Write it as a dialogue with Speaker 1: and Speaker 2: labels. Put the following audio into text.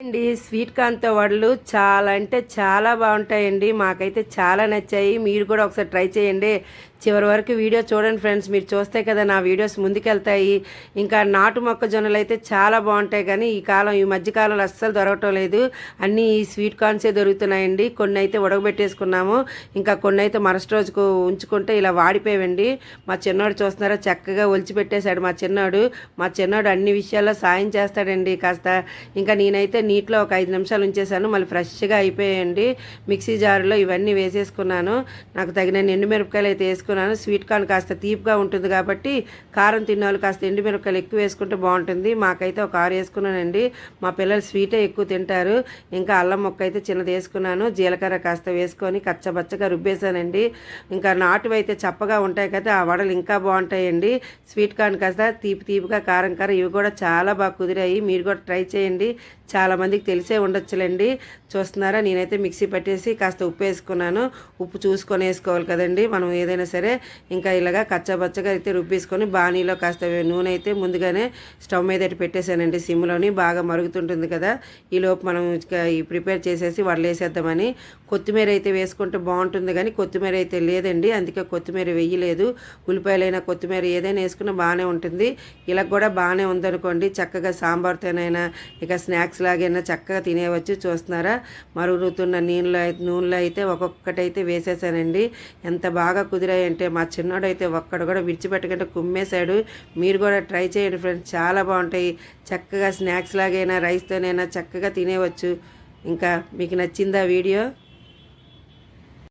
Speaker 1: అండి స్వీట్ కార్న్తో వడలు చాలా అంటే చాలా బాగుంటాయండి. మాకైతే చాలా నచ్చాయి. మీరు కూడా ఒకసారి ట్రై చేయండి. చివరి వరకు వీడియో చూడండి ఫ్రెండ్స్. మీరు చూస్తే కదా నా వీడియోస్ ముందుకెళ్తాయి. ఇంకా నాటు మొక్కజొన్నలు అయితే చాలా బాగుంటాయి కానీ ఈ కాలం ఈ మధ్య కాలంలో అస్సలు దొరకటం లేదు. అన్నీ ఈ స్వీట్ కార్న్సే దొరుకుతున్నాయండి. కొన్ని అయితే ఉడకబెట్టేసుకున్నాము. ఇంకా కొన్ని అయితే మరుసటి రోజుకు ఉంచుకుంటే ఇలా వాడిపోయావండి. మా చిన్నోడు చూస్తున్నారా? చక్కగా ఒలిచిపెట్టేశాడు మా చిన్నోడు. మా చిన్నోడు అన్ని విషయాల్లో సాయం చేస్తాడండి కాస్త. ఇంకా నేనైతే నీటిలో ఒక ఐదు నిమిషాలు ఉంచేసాను మళ్ళీ ఫ్రెష్గా అయిపోయాయండి మిక్సీ జారులో ఇవన్నీ వేసేసుకున్నాను. నాకు తగిన ఎండుమిరపకాయలు అయితే వేసుకున్నాను. స్వీట్ కార్న్ కాస్త తీపిగా ఉంటుంది కాబట్టి కారం తిన్నవాళ్ళు కాస్త ఎండుమిరపకాయలు ఎక్కువ వేసుకుంటే బాగుంటుంది. మాకైతే ఒక ఆరు వేసుకున్నానండి. మా పిల్లలు స్వీటే ఎక్కువ తింటారు. ఇంకా అల్లం మొక్క అయితే చిన్నది వేసుకున్నాను. జీలకర్ర కాస్త వేసుకొని కచ్చబచ్చగా రుబ్బేశానండి. ఇంకా నాటువి అయితే చప్పగా ఉంటాయి కదా ఆ వడలు ఇంకా బాగుంటాయండి. స్వీట్ కార్న్ కాస్త తీపి తీపిగా కారం కారం ఇవి కూడా చాలా బాగా కుదిరాయి. మీరు కూడా ట్రై చేయండి. చాలా మందికి తెలిసే ఉండొచ్చులేండి. చూస్తున్నారా? నేనైతే మిక్సీ పట్టేసి కాస్త ఉప్పు వేసుకున్నాను. ఉప్పు చూసుకొని వేసుకోవాలి కదండి. మనం ఏదైనా సరే ఇంకా ఇలాగా కచ్చబచ్చగా అయితే రుబ్బేసుకొని బాణీలో కాస్త నూనె అయితే ముందుగానే స్టవ్ మీద అయితే పెట్టేశానండి సిమ్లోని. బాగా మరుగుతుంటుంది కదా. ఈలోపు మనం ప్రిపేర్ చేసేసి వడలు వేసేద్దామని. కొత్తిమీర అయితే వేసుకుంటే బాగుంటుంది కానీ కొత్తిమీర అయితే లేదండి. అందుకే కొత్తిమీర వేయలేదు. ఉల్లిపాయలైనా కొత్తిమీర ఏదైనా వేసుకున్నా బాగానే ఉంటుంది. ఇలా కూడా బాగానే ఉందనుకోండి. చక్కగా సాంబార్తోనైనా ఇక స్నాక్స్ లాగైనా చక్కగా తినేవచ్చు చూస్తున్నారా? మరుగుతున్న నీళ్ళు నూనెలో అయితే ఒక్కొక్కటైతే వేసేసానండి. ఎంత బాగా కుదిరాయంటే మా చిన్నోడు అయితే ఒక్కడు కూడా విడిచిపెట్టకుండా కుమ్మేశాడు. మీరు కూడా ట్రై చేయండి ఫ్రెండ్స్ చాలా బాగుంటాయి. చక్కగా స్నాక్స్ లాగైనా రైస్తోనైనా చక్కగా తినేవచ్చు ఇంకా మీకు నచ్చిందా వీడియో?